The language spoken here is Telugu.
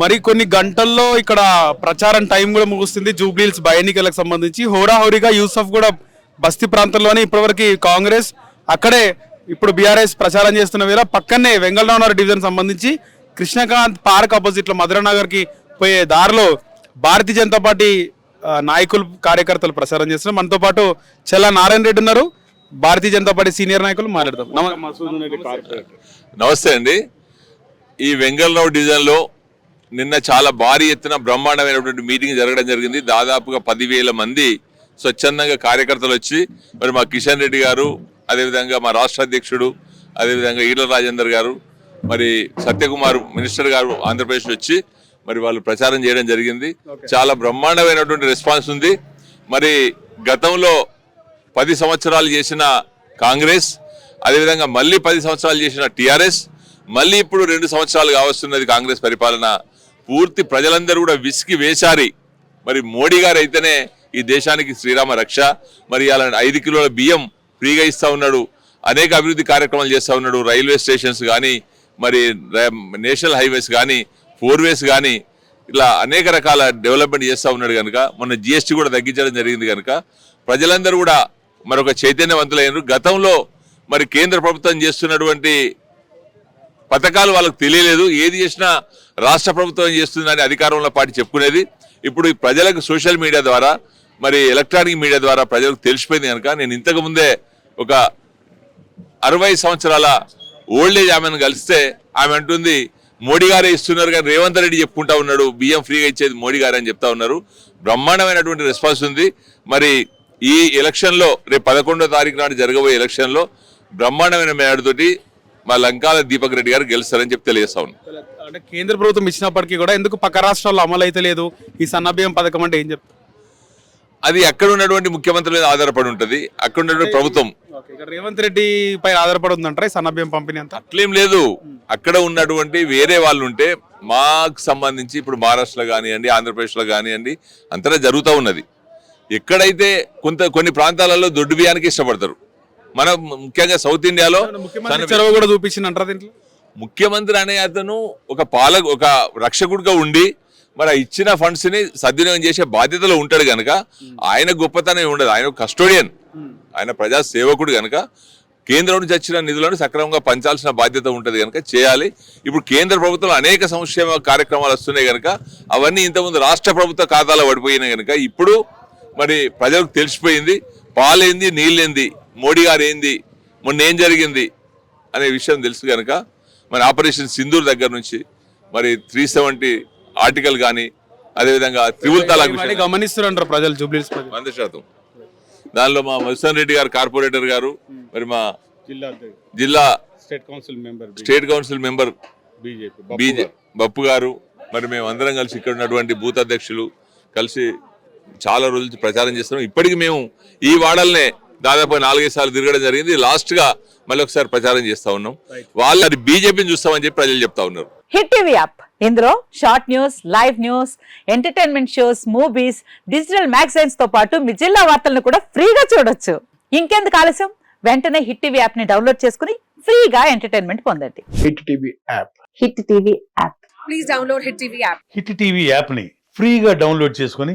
మరి కొన్ని గంటల్లో ఇక్కడ ప్రచారం టైం కూడా ముగుస్తుంది. జూబ్లీహిల్స్ బై ఎన్నికలకు సంబంధించి. హోరాహోరీగా యూసఫ్ కూడా బస్తీ ప్రాంతంలోనే ఇప్పటివరకు కాంగ్రెస్ అక్కడే ఇప్పుడు బీఆర్ఎస్ ప్రచారం చేస్తున్న వేళ పక్కనే వెంగళరావు డివిజన్ సంబంధించి కృష్ణకాంత్ పార్క్ ఆపోజిట్లో మధురనగర్కి పోయే దారిలో భారతీయ జనతా పార్టీ నాయకులు కార్యకర్తలు ప్రచారం చేస్తున్నారు. మనతో పాటు చెల్ల నారాయణ రెడ్డి ఉన్నారు. భారతీయ జనతా పార్టీ సీనియర్ నాయకులు మాట్లాడదాం. నమస్తే. నమస్తే అండి. ఈ వెంగళరావు డివిజన్లో నిన్న చాలా భారీ ఎత్తున బ్రహ్మాండమైనటువంటి మీటింగ్ జరగడం జరిగింది. దాదాపుగా పదివేల మంది స్వచ్ఛందంగా కార్యకర్తలు వచ్చి మరి మా కిషన్ రెడ్డి గారు అదేవిధంగా మా రాష్ట్ర అధ్యక్షుడు అదేవిధంగా ఈటల రాజేందర్ గారు మరి సత్యకుమార్ మినిస్టర్ గారు ఆంధ్రప్రదేశ్ వచ్చి మరి వాళ్ళు ప్రచారం చేయడం జరిగింది. చాలా బ్రహ్మాండమైనటువంటి రెస్పాన్స్ ఉంది. మరి గతంలో పది సంవత్సరాలు చేసిన కాంగ్రెస్ అదేవిధంగా మళ్ళీ పది సంవత్సరాలు చేసిన టిఆర్ఎస్ మళ్ళీ ఇప్పుడు రెండు సంవత్సరాలు కావస్తున్నది కాంగ్రెస్ పరిపాలన పూర్తి ప్రజలందరూ కూడా విసిగి వేశారి. మరి మోడీ గారు అయితేనే ఈ దేశానికి శ్రీరామ రక్ష. మరి అలా ఐదు కిలోల బియ్యం ఫ్రీగా ఇస్తూ ఉన్నాడు. అనేక అభివృద్ధి కార్యక్రమాలు చేస్తూ ఉన్నాడు. రైల్వే స్టేషన్స్ కానీ మరి నేషనల్ హైవేస్ కానీ ఫోర్ వేస్ కానీ ఇలా అనేక రకాల డెవలప్మెంట్ చేస్తూ ఉన్నాడు కనుక మొన్న జిఎస్టీ కూడా తగ్గించడం జరిగింది కనుక ప్రజలందరూ కూడా మరొక చైతన్యవంతులైనరు. గతంలో మరి కేంద్ర ప్రభుత్వం చేస్తున్నటువంటి పథకాలు వాళ్ళకి తెలియలేదు. ఏది చేసినా రాష్ట్ర ప్రభుత్వం చేస్తుందని అధికారంలో పార్టీ చెప్పుకునేది. ఇప్పుడు ప్రజలకు సోషల్ మీడియా ద్వారా మరి ఎలక్ట్రానిక్ మీడియా ద్వారా ప్రజలకు తెలిసిపోయింది కనుక నేను ఇంతకు ముందే ఒక అరవై సంవత్సరాల ఓల్డ్ ఏజ్ ఆమెను కలిస్తే ఆమె అంటుంది మోడీ గారే ఇస్తున్నారు కానీ రేవంత్ రెడ్డి చెప్పుకుంటా ఉన్నాడు. బియ్యం ఫ్రీగా ఇచ్చేది మోడీ గారే అని చెప్తా ఉన్నారు. బ్రహ్మాండమైనటువంటి రెస్పాన్స్ ఉంది. మరి ఈ ఎలక్షన్లో రేపు పదకొండో తారీఖు నాడు జరగబోయే ఎలక్షన్లో బ్రహ్మాండమైన మేడతోటి మా లంకాల దీపక్ రెడ్డి గారు గెలుస్తారని చెప్పి తెలియజేస్తా అంటే కేంద్ర ప్రభుత్వం ఇచ్చినప్పటికీ కూడా ఎందుకు పక్క రాష్ట్రాల్లో అమలు అయితే లేదు? ఈ సన్నబియ్యం పథకం అంటే ఏం చెప్తారు? అది అక్కడ ఉన్నటువంటి ముఖ్యమంత్రి మీద ఆధారపడి ఉంటుంది. అక్కడ ఉన్నటువంటి ప్రభుత్వం. రేవంత్ రెడ్డి పై ఆధారపడి ఉందంటారా? ఈ సన్నబియ్యం పంపిణీ అంతా? అట్లేం లేదు. అక్కడ ఉన్నటువంటి వేరే వాళ్ళు ఉంటే మాకు సంబంధించి ఇప్పుడు మహారాష్ట్రలో కానివ్వండి ఆంధ్రప్రదేశ్లో కానివ్వండి అంతటా జరుగుతూ ఉన్నది. ఎక్కడైతే కొంత కొన్ని ప్రాంతాలలో దొడ్డు బియ్యానికి ఇష్టపడతారు. మన ముఖ్యంగా సౌత్ ఇండియాలో చొరవ కూడా చూపించిందంటారా దీంట్లో? ముఖ్యమంత్రి అనే అతను ఒక పాల ఒక రక్షకుడిగా ఉండి మరి ఇచ్చిన ఫండ్స్ని సద్వినియోగం చేసే బాధ్యతలో ఉంటాడు గనక ఆయన గొప్పతనం ఉండదు. ఆయన కస్టోడియన్ ఆయన ప్రజా సేవకుడు గనక కేంద్రం నుంచి వచ్చిన నిధులను సక్రమంగా పంచాల్సిన బాధ్యత ఉంటుంది కనుక చేయాలి. ఇప్పుడు కేంద్ర ప్రభుత్వం అనేక సంక్షేమ కార్యక్రమాలు వస్తున్నాయి కనుక అవన్నీ ఇంతకుముందు రాష్ట్ర ప్రభుత్వ ఖాతాలో పడిపోయినాయి కనుక ఇప్పుడు మరి ప్రజలకు తెలిసిపోయింది పాలేంది నీళ్ళేంది. మోడీ గారు ఏంది మొన్న ఏం జరిగింది? అనే విషయం తెలుసు కనుక మరి ఆపరేషన్ సింధూర్ దగ్గర నుంచి మరి త్రీ సెవెంటీ ఆర్టికల్ కానీ అదేవిధంగా త్రిపుల్ తలాక్ గమనిస్తున్నారు ప్రజలు జూబ్లీస్ ప్రజలు వంద శాతం. దానిలో మా మధుసూదన్ రెడ్డి గారు కార్పొరేటర్ గారు మరి మా జిల్లా జిల్లా state council member state council member BJP బీజే బప్పు గారు. మరి మేము అందరం కలిసి ఇక్కడ ఉన్నటువంటి బూత్ అధ్యక్షులు కలిసి చాలా రోజుల ప్రచారం చేస్తున్నాం. ఇప్పటికి మేము ఈ వాడల్నే దాదాపు నాలుగైదు సార్లు తిరగడం జరిగింది. లాస్ట్గా మళ్ళీ ఒకసారి ప్రచారం చేస్తా ఉన్నాం. వాళ్ళు అది బీజేపీని చూస్తామని చెప్పి ప్రజలు చెప్తా ఉన్నారు. Hit TV app. ఇందులో short news live news entertainment shows movies digital మ్యాగజైన్స్తో పాటు మీ జిల్లా వార్తలను కూడా ఫ్రీగా చూడొచ్చు. ఇంకెందుకు ఆలస్యం? వెంటనే హిట్ టీవీ యాప్ని డౌన్లోడ్ చేసుకుని ఫ్రీగా ఎంటర్టైన్మెంట్ పొందండి. Hit TV app. Hit TV app. Please download Hit TV app. Hit TV యాప్ని ఫ్రీగా డౌన్లోడ్ చేసుకొని